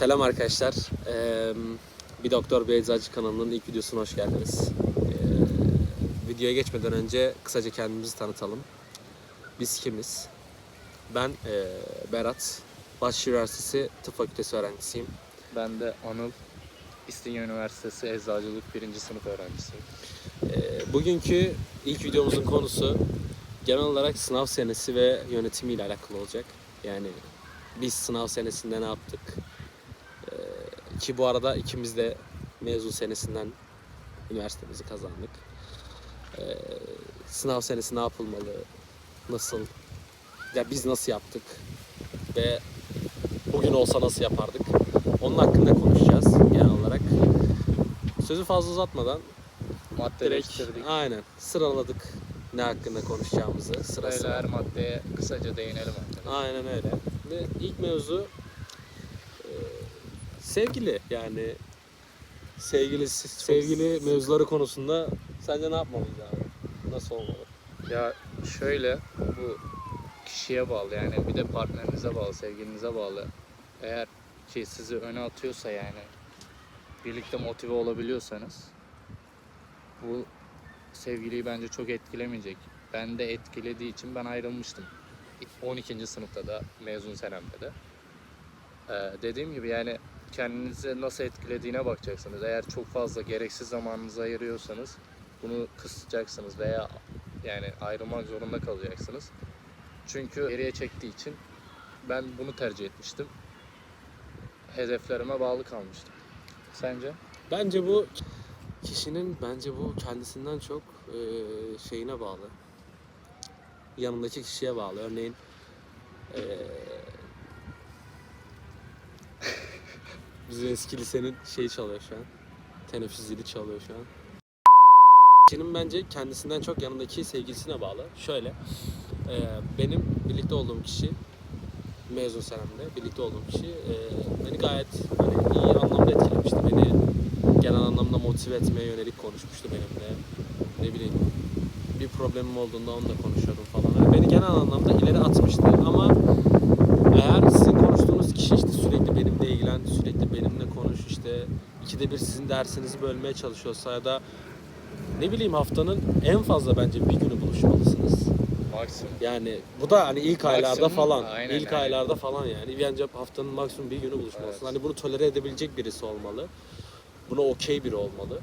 Selam arkadaşlar. Ee, bir Doktor Bir Eczacı kanalının ilk videosuna hoş geldiniz. Ee, videoya geçmeden önce kısaca kendimizi tanıtalım. Biz kimiz? Ben ee, Berat. Bahçeşehir Üniversitesi Tıp Fakültesi öğrencisiyim. Ben de Anıl, İstinye Üniversitesi Eczacılık 1. sınıf öğrencisiyim. Ee, bugünkü ilk videomuzun konusu genel olarak sınav senesi ve yönetimiyle alakalı olacak. Yani biz sınav senesinde ne yaptık? Ki bu arada ikimiz de mezun senesinden üniversitemizi kazandık. Ee, sınav senesi ne yapılmalı? Nasıl? Ya biz nasıl yaptık? Ve bugün olsa nasıl yapardık? Onun hakkında konuşacağız genel olarak. Sözü fazla uzatmadan direkt Maddeleştirdik. aynen sıraladık ne hakkında konuşacağımızı Böyle sırası. her maddeye kısaca değinelim. Aynen öyle. Ve ilk mevzu sevgili yani sevgili sevgili mevzuları konusunda sence ne yapmalıyız abi? Nasıl olmalı? Ya şöyle bu kişiye bağlı yani bir de partnerinize bağlı, sevgilinize bağlı. Eğer ki sizi öne atıyorsa yani birlikte motive olabiliyorsanız bu sevgiliyi bence çok etkilemeyecek. Ben de etkilediği için ben ayrılmıştım. 12. sınıfta da mezun senemde de. Ee, dediğim gibi yani kendinizi nasıl etkilediğine bakacaksınız. Eğer çok fazla gereksiz zamanınızı ayırıyorsanız bunu kısacaksınız veya yani ayrılmak zorunda kalacaksınız. Çünkü geriye çektiği için ben bunu tercih etmiştim. Hedeflerime bağlı kalmıştım. Sence? Bence bu kişinin bence bu kendisinden çok e, şeyine bağlı. Yanındaki kişiye bağlı. Örneğin e, bizim eski lisenin şeyi çalıyor şu an. Teneffüs zili çalıyor şu an. Kişinin bence kendisinden çok yanındaki sevgilisine bağlı. Şöyle, e, benim birlikte olduğum kişi mezun senemde birlikte olduğum kişi e, beni gayet hani iyi anlamda etkilemişti. Beni genel anlamda motive etmeye yönelik konuşmuştu benimle. Ne bileyim bir problemim olduğunda onunla konuşuyordum falan. Yani beni genel anlamda ileri atmıştı ama eğer sizin konuştuğunuz kişi işte benimle ilgilen, sürekli benimle konuş işte ikide bir sizin dersinizi bölmeye çalışıyorsa ya da ne bileyim haftanın en fazla bence bir günü buluşmalısınız. Maksimum. Yani bu da hani ilk aylarda Maksimum, falan. aynen, ilk aynen. aylarda falan yani. Bence haftanın maksimum bir günü buluşmalısın. Evet. Hani bunu tolere edebilecek birisi olmalı. Buna okey biri olmalı.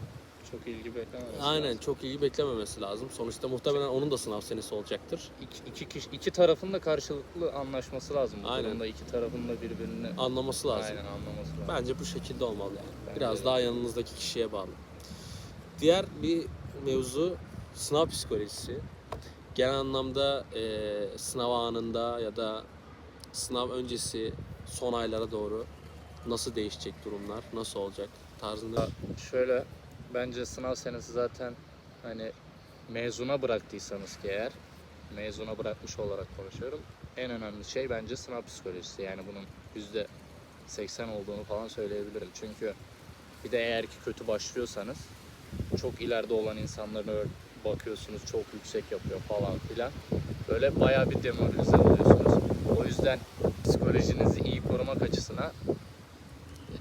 Çok ilgi beklememesi Aynen lazım. çok iyi beklememesi lazım. Sonuçta muhtemelen onun da sınav senesi olacaktır. İki, iki, kişi, iki tarafın da karşılıklı anlaşması lazım. Bu Aynen. durumda iki tarafın da birbirini Anlaması lazım. aynen anlaması lazım. Bence bu şekilde olmalı yani. Bence Biraz de. daha yanınızdaki kişiye bağlı. Diğer bir mevzu sınav psikolojisi. Genel anlamda eee, sınav anında ya da sınav öncesi son aylara doğru nasıl değişecek durumlar, nasıl olacak tarzında. Şöyle bence sınav senesi zaten hani mezuna bıraktıysanız ki eğer mezuna bırakmış olarak konuşuyorum. En önemli şey bence sınav psikolojisi. Yani bunun yüzde 80 olduğunu falan söyleyebilirim. Çünkü bir de eğer ki kötü başlıyorsanız çok ileride olan insanların ör- bakıyorsunuz çok yüksek yapıyor falan filan. Böyle bayağı bir demoralize oluyorsunuz. O yüzden psikolojinizi iyi korumak açısından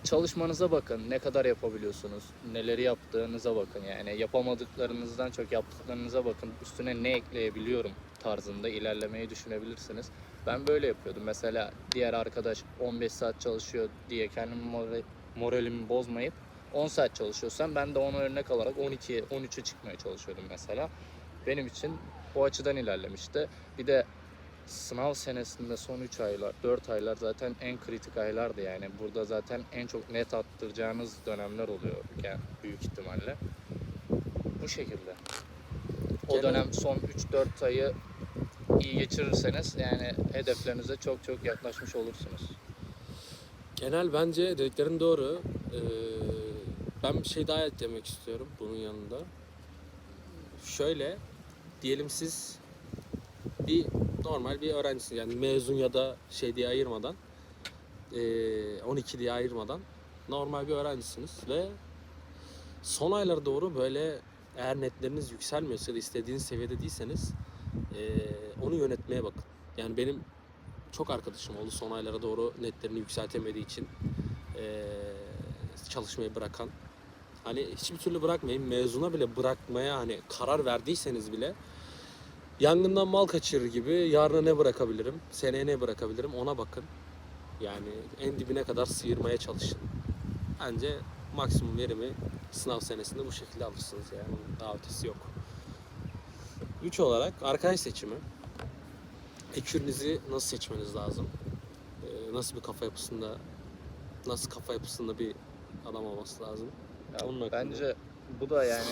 çalışmanıza bakın. Ne kadar yapabiliyorsunuz? Neleri yaptığınıza bakın. Yani yapamadıklarınızdan çok yaptıklarınıza bakın. Üstüne ne ekleyebiliyorum tarzında ilerlemeyi düşünebilirsiniz. Ben böyle yapıyordum. Mesela diğer arkadaş 15 saat çalışıyor diye kendimi mora- moralimi bozmayıp 10 saat çalışıyorsam ben de ona örnek alarak 12'ye 13'e çıkmaya çalışıyordum mesela. Benim için o açıdan ilerlemişti. Bir de sınav senesinde son 3 aylar, 4 aylar zaten en kritik aylardı yani. Burada zaten en çok net attıracağınız dönemler oluyor yani büyük ihtimalle. Bu şekilde. O Genel- dönem son 3-4 ayı iyi geçirirseniz yani hedeflerinize çok çok yaklaşmış olursunuz. Genel bence dediklerin doğru. Ee, ben bir şey daha eklemek istiyorum bunun yanında. Şöyle, diyelim siz bir normal bir öğrencisiniz. Yani mezun ya da şey diye ayırmadan, ee, 12 diye ayırmadan normal bir öğrencisiniz ve son aylara doğru böyle eğer netleriniz yükselmiyorsa da istediğiniz seviyede değilseniz ee, onu yönetmeye bakın. Yani benim çok arkadaşım oldu son aylara doğru netlerini yükseltemediği için eee, çalışmayı bırakan. Hani hiçbir türlü bırakmayın. Mezuna bile bırakmaya hani karar verdiyseniz bile yangından mal kaçırır gibi yarına ne bırakabilirim, seneye ne bırakabilirim ona bakın. Yani en dibine kadar sıyırmaya çalışın. Bence maksimum verimi sınav senesinde bu şekilde alırsınız yani. Daha ötesi yok. Üç olarak arkadaş seçimi. Ekürünüzü nasıl seçmeniz lazım? Ee, nasıl bir kafa yapısında nasıl kafa yapısında bir adam olması lazım? Ya Onun hakkında. bence bu da yani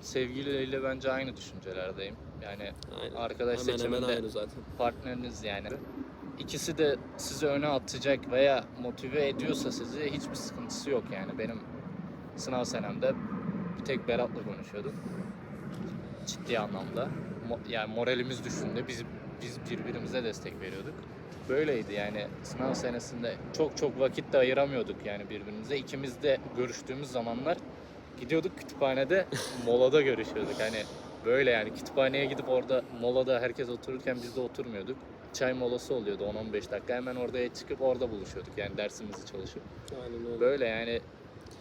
sevgiliyle bence aynı düşüncelerdeyim. Yani Aynen. Arkadaş hemen hemen seçiminde- aynı zaten. partneriniz yani. İkisi de sizi öne atacak veya motive ediyorsa sizi hiçbir sıkıntısı yok yani. Benim sınav senemde bir tek Berat'la konuşuyorduk. Ciddi anlamda. Mo- yani moralimiz düşündü. Biz biz birbirimize destek veriyorduk. Böyleydi yani sınav senesinde çok çok vakit de ayıramıyorduk yani birbirimize. İkimiz de görüştüğümüz zamanlar gidiyorduk kütüphanede molada görüşüyorduk. Hani böyle yani kütüphaneye gidip orada molada herkes otururken biz de oturmuyorduk. Çay molası oluyordu 10-15 dakika. Hemen oraya çıkıp orada buluşuyorduk yani dersimizi çalışıp. Aynen öyle. Böyle yani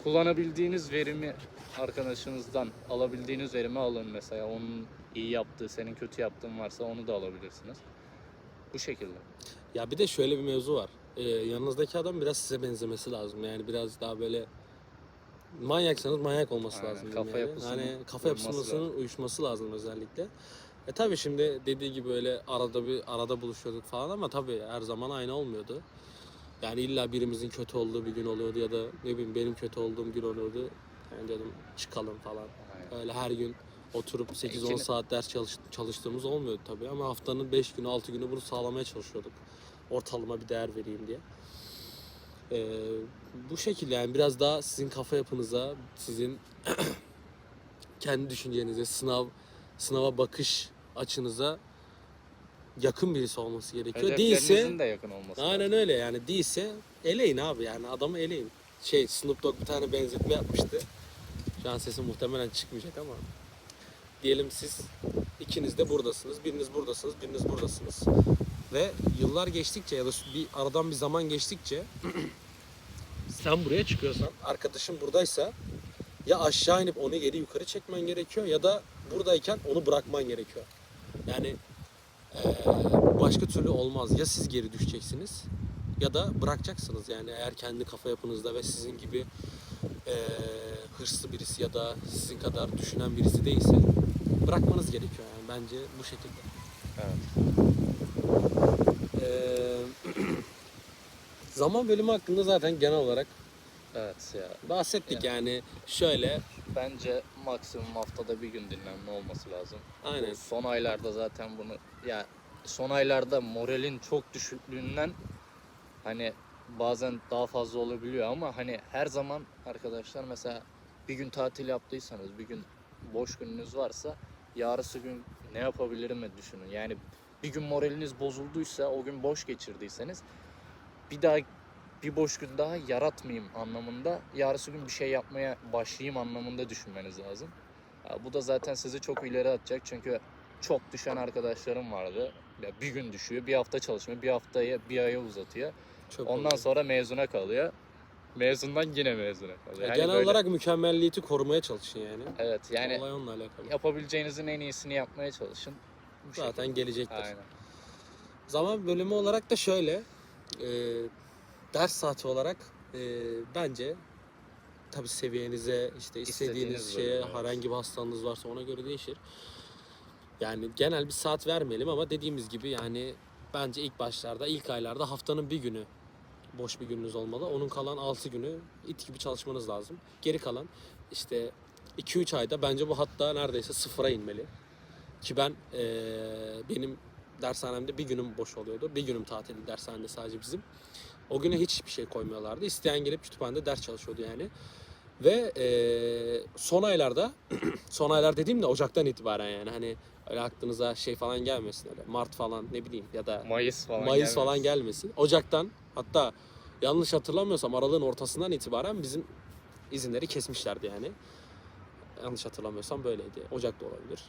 kullanabildiğiniz verimi arkadaşınızdan alabildiğiniz verimi alın mesela. Onun iyi yaptığı, senin kötü yaptığın varsa onu da alabilirsiniz. Bu şekilde. Ya bir de şöyle bir mevzu var. Ee, yanınızdaki adam biraz size benzemesi lazım. Yani biraz daha böyle manyaksanız manyak olması Aynen, lazım. kafa yani. yapısının Hani kafa yapısının uyuşması lazım özellikle. E tabi şimdi dediği gibi öyle arada bir arada buluşuyorduk falan ama tabi her zaman aynı olmuyordu. Yani illa birimizin kötü olduğu bir gün oluyordu ya da ne bileyim benim kötü olduğum gün oluyordu. Yani dedim çıkalım falan. Aynen. Öyle her gün oturup 8-10 İkini- saat ders çalış, çalıştığımız olmuyordu tabii ama haftanın 5 günü 6 günü bunu sağlamaya çalışıyorduk. Ortalama bir değer vereyim diye. Ee, bu şekilde yani biraz daha sizin kafa yapınıza, sizin kendi düşüncenize, sınav sınava bakış açınıza yakın birisi olması gerekiyor. Değilse de yakın olması Aynen lazım. öyle yani değilse eleyin abi yani adamı eleyin. Şey Snoop Dogg bir tane benzetme yapmıştı. Şu an sesi muhtemelen çıkmayacak ama. Diyelim siz ikiniz de buradasınız. Biriniz buradasınız, biriniz buradasınız. Ve yıllar geçtikçe ya da bir aradan bir zaman geçtikçe sen buraya çıkıyorsan, arkadaşın buradaysa ya aşağı inip onu geri yukarı çekmen gerekiyor ya da buradayken onu bırakman gerekiyor. Yani eee, başka türlü olmaz. Ya siz geri düşeceksiniz ya da bırakacaksınız yani eğer kendi kafa yapınızda ve sizin gibi eee, hırslı birisi ya da sizin kadar düşünen birisi değilse bırakmanız gerekiyor yani bence bu şekilde. Evet. Zaman bölümü hakkında zaten genel olarak Evet ya. bahsettik yani şöyle Bence maksimum haftada bir gün dinlenme olması lazım. aynen Bu son aylarda zaten bunu ya son aylarda moralin çok düşüklüğünden hani bazen daha fazla olabiliyor ama hani her zaman arkadaşlar mesela bir gün tatil yaptıysanız bir gün boş gününüz varsa yarısı gün ne yapabilirim mi düşünün. Yani bir gün moraliniz bozulduysa o gün boş geçirdiyseniz bir daha bir boş gün daha yaratmayayım anlamında yarısı gün bir şey yapmaya başlayayım anlamında düşünmeniz lazım. Bu da zaten sizi çok ileri atacak çünkü çok düşen arkadaşlarım vardı. Ya bir gün düşüyor, bir hafta çalışmıyor, bir haftaya, bir aya uzatıyor. çok Ondan oluyor. sonra mezuna kalıyor. Mezundan yine mezuna kalıyor. Ya Yani genel böyle- olarak mükemmelliyeti korumaya çalışın yani. evet yani Olay onunla alakalı. yapabileceğinizin en iyisini yapmaya çalışın. Bu Zaten şekilde. gelecektir. Aynen. Zaman bölümü olarak da şöyle. e, ders saati olarak e, bence tabi seviyenize işte istediğiniz İstediğiniz şeye bölüm, evet. herhangi bir hastalığınız varsa ona göre değişir. Yani genel bir saat vermeyelim ama dediğimiz gibi yani bence ilk başlarda ilk aylarda haftanın bir günü boş bir gününüz olmalı. Onun kalan 6 günü it gibi çalışmanız lazım. Geri kalan işte 2-3 ayda bence bu hatta neredeyse sıfıra inmeli. Ki ben eee, benim dershanemde bir günüm boş oluyordu. Bir günüm tatildi dershanede sadece bizim. O güne hiçbir şey koymuyorlardı. İsteyen gelip kütüphanede ders çalışıyordu yani. Ve eee, son aylarda, son aylar dediğim de Ocak'tan itibaren yani hani öyle aklınıza şey falan gelmesin öyle Mart falan ne bileyim ya da Mayıs falan Mayıs gelmesin. falan gelmesin. Ocaktan hatta yanlış hatırlamıyorsam aralığın ortasından itibaren bizim izinleri kesmişlerdi yani. Yanlış hatırlamıyorsam böyleydi. Ocak da olabilir.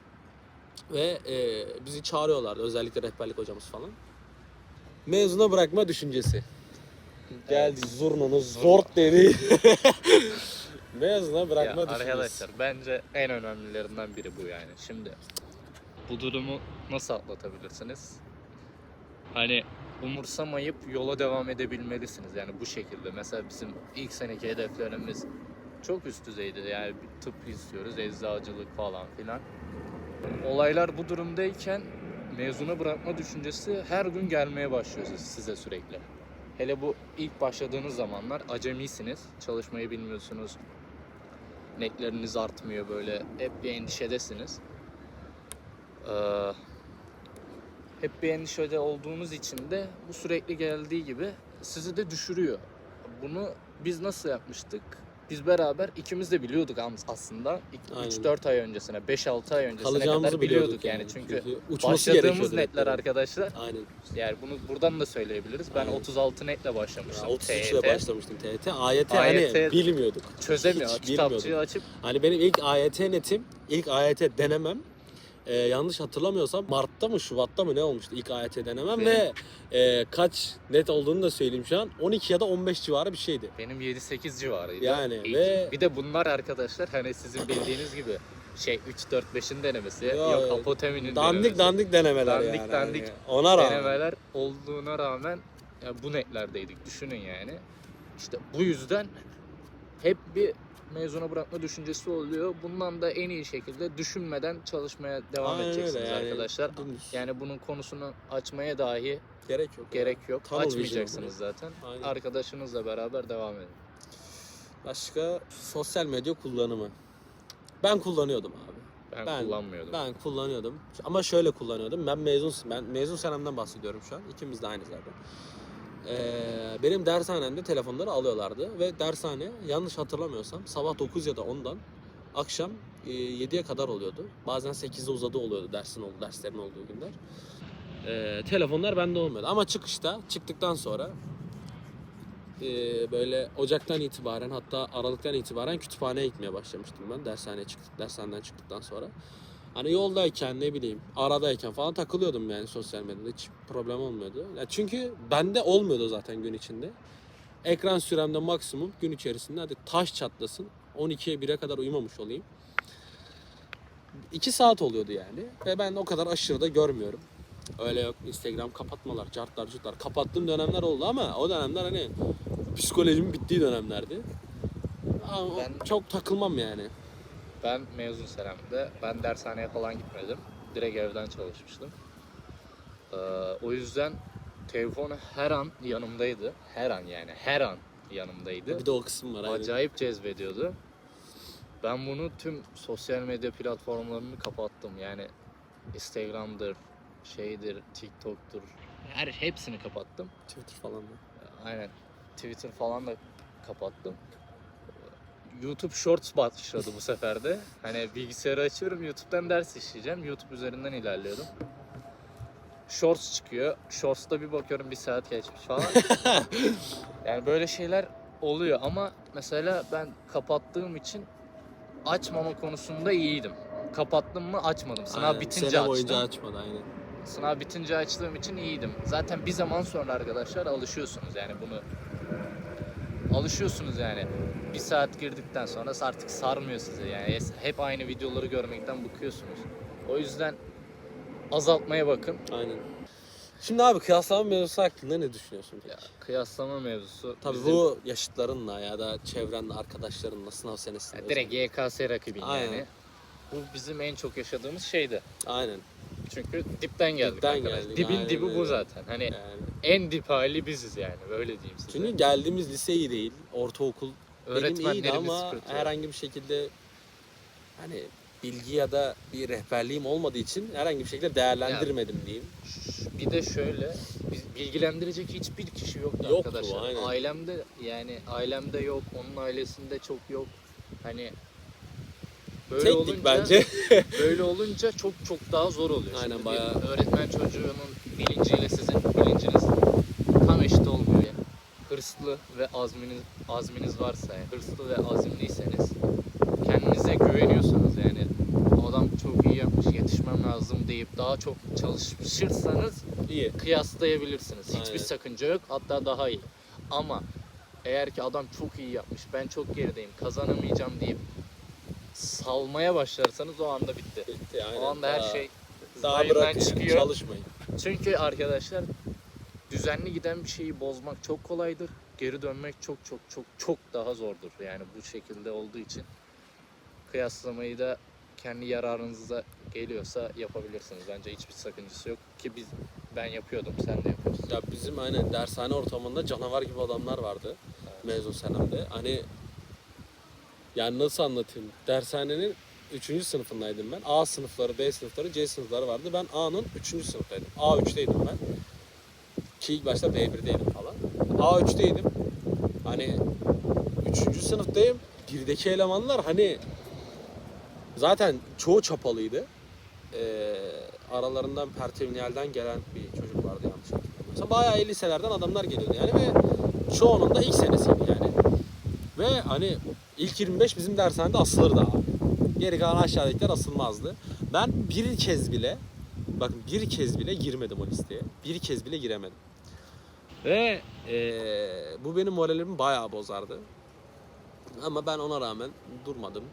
Ve e, bizi çağırıyorlardı özellikle rehberlik hocamız falan. Mezuna bırakma düşüncesi. geldi Zurna. zort dedi. Mezuna Ya bırakma düşüncesi. arkadaşlar bence en önemlilerinden biri bu yani. Şimdi bu durumu nasıl atlatabilirsiniz? Hani umursamayıp yola devam edebilmelisiniz yani bu şekilde. Mesela bizim ilk seneki hedeflerimiz çok üst düzeydi yani bir tıp istiyoruz, eczacılık falan filan. Olaylar bu durumdayken mezuna bırakma düşüncesi her gün gelmeye başlıyor siz- size sürekli. Hele bu ilk başladığınız zamanlar acemisiniz, çalışmayı bilmiyorsunuz, netleriniz artmıyor böyle hep bir endişedesiniz. Ee, hep bir endişede olduğunuz için de bu sürekli geldiği gibi sizi de düşürüyor. Bunu biz nasıl yapmıştık? Biz beraber ikimiz de biliyorduk aslında. Aynen. 3-4 ay öncesine, 5-6 ay öncesine kadar biliyorduk, biliyorduk yani. Çünkü uçması başladığımız netler netlerin. arkadaşlar. Aynen. Yani bunu buradan da söyleyebiliriz. Ben Aynen. 36 netle başlamıştım. 33 TYT. ile başlamıştım TYT. AYT, AYT hani bilmiyorduk. Çözemiyor. Hiç Kitapçığı bilmiyordum. açıp Hani benim ilk AYT netim, ilk AYT denemem e, yanlış hatırlamıyorsam Mart'ta mı Şubat'ta mı ne olmuştu ilk AYT denemem ve e, kaç net olduğunu da söyleyeyim şu an 12 ya da 15 civarı bir şeydi. Benim 7-8 civarıydı. Yani İlk. ve- Bir de bunlar arkadaşlar hani sizin bildiğiniz gibi şey 3-4-5'in denemesi. Yo, yok yo. apoteminin Dandik denemesi. dandik denemeler Dandik yani. dandik Hani Ona rağmen. denemeler olduğuna rağmen ya bu netlerdeydik düşünün yani. İşte bu yüzden hep bir mezuna bırakma düşüncesi oluyor. Bundan da en iyi şekilde düşünmeden çalışmaya devam Aynen edeceksiniz yani. arkadaşlar. Dümdüz. Yani bunun konusunu açmaya dahi gerek yok. gerek yok. Tunnel vision Açmayacaksınız zaten. Aynen. Arkadaşınızla beraber devam edin. Başka sosyal medya kullanımı. Ben kullanıyordum abi. Ben, Ben- kullanmıyordum. Ben kullanıyordum. Ama şöyle kullanıyordum. Ben mezun ben mezun senemden bahsediyorum şu an. İkimiz de aynı zaten. Ee, benim dershanemde telefonları alıyorlardı ve dershane yanlış hatırlamıyorsam sabah 9 ya da 10'dan akşam e, 7'ye kadar oluyordu. Bazen 8'de uzadı oluyordu dersin oldu derslerin olduğu günler. Ee, telefonlar bende olmuyordu ama çıkışta çıktıktan sonra e, böyle Ocak'tan itibaren hatta Aralık'tan itibaren kütüphaneye gitmeye başlamıştım ben dershaneye çıktık dershaneden çıktıktan sonra. Hani yoldayken ne bileyim aradayken falan takılıyordum yani sosyal medyada hiç problem olmuyordu. Ya çünkü bende olmuyordu zaten gün içinde. Ekran süremde maksimum gün içerisinde hadi taş çatlasın 12'ye 1'e kadar uyumamış olayım. 2 saat oluyordu yani ve ben o kadar aşırı da görmüyorum. Öyle yok Instagram kapatmalar, cartlar, curtlar. Kapattığım dönemler oldu ama o dönemler hani psikolojimin bittiği dönemlerdi. Ama Ben- çok takılmam yani. Ben mezun senemde ben dershaneye falan gitmedim. Direkt evden çalışmıştım. Ee, o yüzden telefon her an yanımdaydı. Her an yani her an yanımdaydı. Bir de o kısım var. Acayip cezbediyordu. Ben bunu tüm sosyal medya platformlarını kapattım. Yani Instagram'dır, şeydir, TikTok'tur. Her hepsini kapattım. Twitter falan da. Aynen. Twitter falan da kapattım. YouTube Shorts başladı bu sefer de. Hani bilgisayarı açıyorum, YouTube'dan ders işleyeceğim. YouTube üzerinden ilerliyordum. Shorts çıkıyor. Shorts'ta bir bakıyorum bir saat geçmiş falan. yani böyle şeyler oluyor ama mesela ben kapattığım için açmama konusunda iyiydim. Kapattım mı açmadım. Sınav Aynen, bitince sene açtım. boyunca açmadı aynen. Sınav bitince açtığım için iyiydim. Zaten bir zaman sonra arkadaşlar alışıyorsunuz yani bunu. Alışıyorsunuz yani. Bir saat girdikten sonra artık sarmıyor sizi yani. Hep aynı videoları görmekten bıkıyorsunuz. O yüzden azaltmaya bakın. Aynen. Şimdi abi kıyaslama mevzusu hakkında ne düşünüyorsun peki? Ya, kıyaslama mevzusu. Tabii bizim- bu yaşıtlarınla ya da çevrenle, arkadaşlarınla sınav senesinde. Ya direkt YKS rakibi Aynen. yani. Bu bizim en çok yaşadığımız şeydi. Aynen. Çünkü dipten geldik Dipten arkadaşlar. geldik, Dibin aynen dibi bu öyle. zaten. Hani Yani. en dip hali biziz yani. Böyle diyeyim size. Çünkü geldiğimiz lise iyi değil. Ortaokul benim iyiydi Öğretmenlerimiz ama herhangi bir şekilde hani bilgi ya da bir rehberliğim olmadığı için herhangi bir şekilde değerlendirmedim diyeyim. Bir de şöyle biz- bilgilendirecek hiçbir kişi yoktu, Yoktu, arkadaşlar. aynen. Ailemde yani ailemde yok, onun ailesinde çok yok. Hani böyle Teknik olunca bence. böyle olunca çok çok daha zor oluyor. Aynen, Şimdi bir bayağı. öğretmen çocuğunun bilinciyle sizin bilinciniz tam eşit olmuyor. Yani. Hırslı ve azminiz azminiz varsa, yani hırslı ve azimliyseniz kendinize güveniyorsanız yani adam çok iyi yapmış yetişmem lazım deyip daha çok çalışırsanız iyi. kıyaslayabilirsiniz. Hiçbir Aynen. sakınca yok. Hatta daha iyi. Ama eğer ki adam çok iyi yapmış, ben çok gerideyim, kazanamayacağım deyip salmaya başlarsanız o anda bitti. Bitti, aynen. O anda her şey daha bırakın çıkıyor. çalışmayın. Çünkü arkadaşlar düzenli giden bir şeyi bozmak çok kolaydır. Geri dönmek çok çok çok çok daha zordur. Yani bu şekilde olduğu için kıyaslamayı da kendi yararınıza geliyorsa yapabilirsiniz. Bence hiçbir sakıncası yok ki biz ben yapıyordum, sen de yapıyorsun. Ya bizim aynen dershane ortamında canavar gibi adamlar vardı mezun senemde. Hani yani nasıl anlatayım? Dershanenin 3. sınıfındaydım ben. A sınıfları, B sınıfları, C sınıfları vardı. Ben A'nın 3. sınıftaydım. A3'teydim ben. Ki ilk başta B1'deydim falan. A3'teydim. Hani 3. sınıftayım. Birdeki elemanlar hani zaten çoğu çapalıydı. Ee, aralarından Pertevniyel'den gelen bir çocuk vardı yanlış hatırlamıyorsam. Bayağı iyi liselerden adamlar geliyordu yani ve çoğunun da ilk senesiydi yani. Ve hani ilk 25 bizim dershanede asılırdı abi. Geri kalan aşağıdakiler asılmazdı. Ben bir kez bile bakın bir kez bile girmedim o listeye. Bir kez bile giremedim. Ve eee, bu benim moralimi bayağı bozardı. Ama ben ona rağmen durmadım.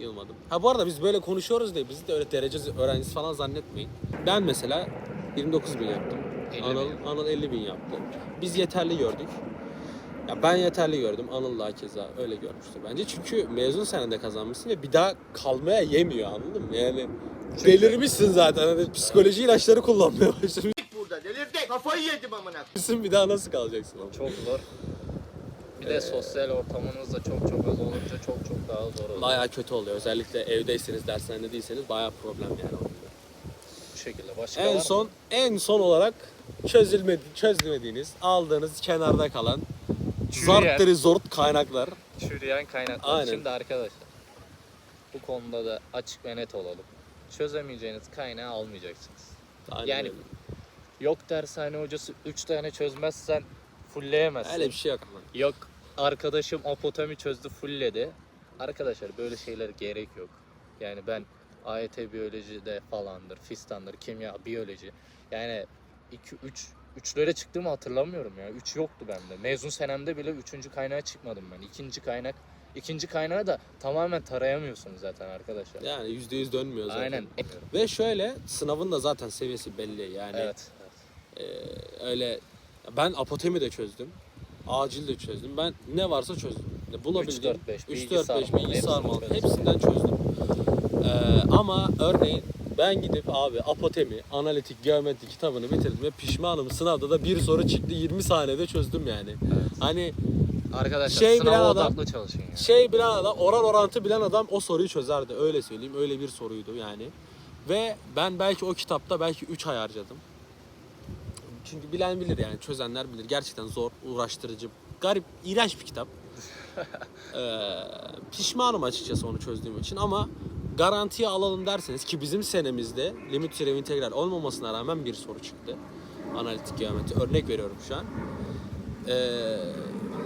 Yılmadım. Ha bu arada biz böyle konuşuyoruz diye bizi de öyle derece öğrencisi falan zannetmeyin. Ben mesela 29 bin yaptım. 50 Anıl. Anıl 50 bin yaptı. Biz yeterli gördük. Ya ben yeterli gördüm. Anıl da keza öyle görmüştür bence. Çünkü mezun senede kazanmışsın ve bir daha kalmaya yemiyor anladın mı? Yani delirmişsin zaten. Hani psikoloji ilaçları kullanmaya başlamışsın. burada delirdi. Kafayı yedim amına. Bir daha nasıl kalacaksın? ama? Çok zor. Bir de sosyal ortamınız da çok çok az olunca çok çok daha zor oluyor. Bayağı kötü oluyor. Özellikle evdeyseniz, dershanede değilseniz bayağı problem yani. o. Bu şekilde. Başka var En mı? son en son olarak çözülmedi çözmediğiniz, aldığınız kenarda kalan Çürüyen. zartları zort kaynaklar. Çürüyen kaynaklar. Aynen. Şimdi arkadaşlar bu konuda da açık ve net olalım. Çözemeyeceğiniz kaynağı almayacaksınız. Aynen Yani öyle. Yok dershane hocası 3 tane çözmezsen fullleyemezsin. öyle bir şey yok ama. Yok arkadaşım apotemi çözdü fullledi. Arkadaşlar böyle şeyler gerek yok. Yani ben AYT biyolojide falandır, fistandır, kimya, biyoloji. Yani 2 3 üçlere çıktığımı hatırlamıyorum ya. 3 yoktu bende. Mezun senemde bile 3. kaynağa çıkmadım ben. İkinci kaynak ikinci kaynağı da tamamen tarayamıyorsunuz zaten arkadaşlar. Yani yüzde yüz dönmüyor zaten. Aynen. Ve şöyle sınavın da zaten seviyesi belli yani. Evet. e, öyle ben apotemi de çözdüm. Acil de çözdüm. Ben ne varsa çözdüm. Ne Bulabildiğim 3, 4, 5, 3 bilgi 4 5 sarmal, bilgi hepsini sarmal çözdüm. hepsinden çözdüm. Ee, ama örneğin ben gidip abi apotemi, analitik, geometri kitabını bitirdim ve pişmanım. Sınavda da bir soru çıktı 20 saniyede çözdüm yani. Hani Arkadaşlar Şey sınava bilen adam- odaklı çalışın yani. şey bilen adam, oran orantı bilen adam o soruyu çözerdi. Öyle söyleyeyim. Öyle bir soruydu yani. Ve ben belki o kitapta belki 3 ay harcadım. Çünkü bilen bilir yani çözenler bilir. Gerçekten zor, uğraştırıcı, garip, iğrenç bir kitap. Ee, pişmanım açıkçası onu çözdüğüm için ama garantiye alalım derseniz ki bizim senemizde limit türev integral olmamasına rağmen bir soru çıktı. Analitik geometri. Örnek veriyorum şu an. Ee,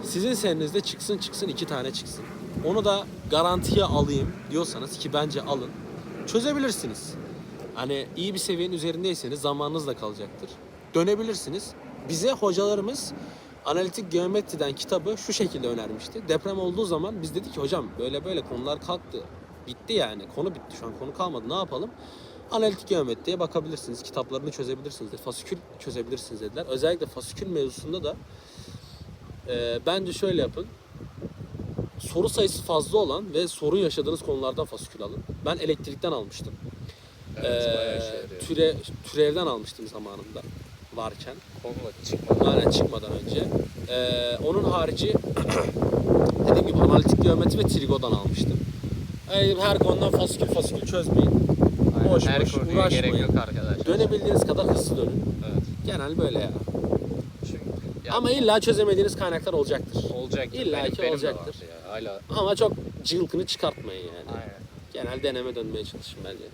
sizin senenizde çıksın çıksın iki tane çıksın. Onu da garantiye alayım diyorsanız ki bence alın. Çözebilirsiniz. Hani iyi bir seviyenin üzerindeyseniz zamanınız da kalacaktır. Dönebilirsiniz. Bize hocalarımız analitik geometriden kitabı şu şekilde önermişti. Deprem olduğu zaman biz dedik ki hocam böyle böyle konular kalktı. Bitti yani. Konu bitti şu an. Konu kalmadı. Ne yapalım? Analitik geometriye bakabilirsiniz. Kitaplarını çözebilirsiniz. dedi. Fasikül çözebilirsiniz dediler. Özellikle fasikül mevzusunda da e, bence şöyle yapın. Soru sayısı fazla olan ve sorun yaşadığınız konulardan fasikül alın. Ben elektrikten almıştım. Evet, Ee, türe, türevden almıştım zamanında varken. Konula çıkmadı. Aynen çıkmadan önce. Ee, onun harici dediğim gibi analitik geometri ve trigodan almıştım. Ee, her konudan fasikül fasikül çözmeyin. Aynen, boş Her boş konuya uğraşmayın. gerek yok arkadaşlar. Dönebildiğiniz kadar hızlı dönün. Evet. Genel böyle ya. Çünkü ya Ama illa çözemediğiniz kaynaklar olacaktır. olacak. İlla benim, ki benim de olacaktır. vardı Ya. Hala Ama çok cılkını çıkartmayın yani. aynen. Genel deneme dönmeye çalışın bence.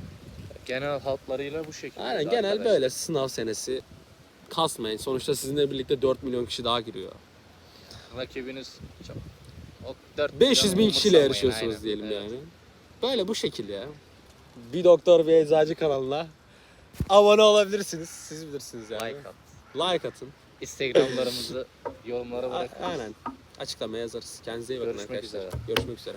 Genel hatlarıyla bu şekilde. Aynen genel arkadaşlar. böyle sınav senesi kasmayın. Sonuçta sizinle birlikte 4 milyon kişi daha giriyor. Rakibiniz çok. O 4 500 bin kişiyle umursamayın, yarışıyorsunuz aynen. diyelim Evet. yani. Böyle bu şekilde ya. Bir doktor bir eczacı kanalına abone olabilirsiniz. Siz bilirsiniz yani. Like at. Like atın. Instagramlarımızı yorumlara bırakırız. Aynen. Açıklamaya yazarız. Kendinize iyi bakın Görüşmek arkadaşlar. üzere. Görüşmek üzere.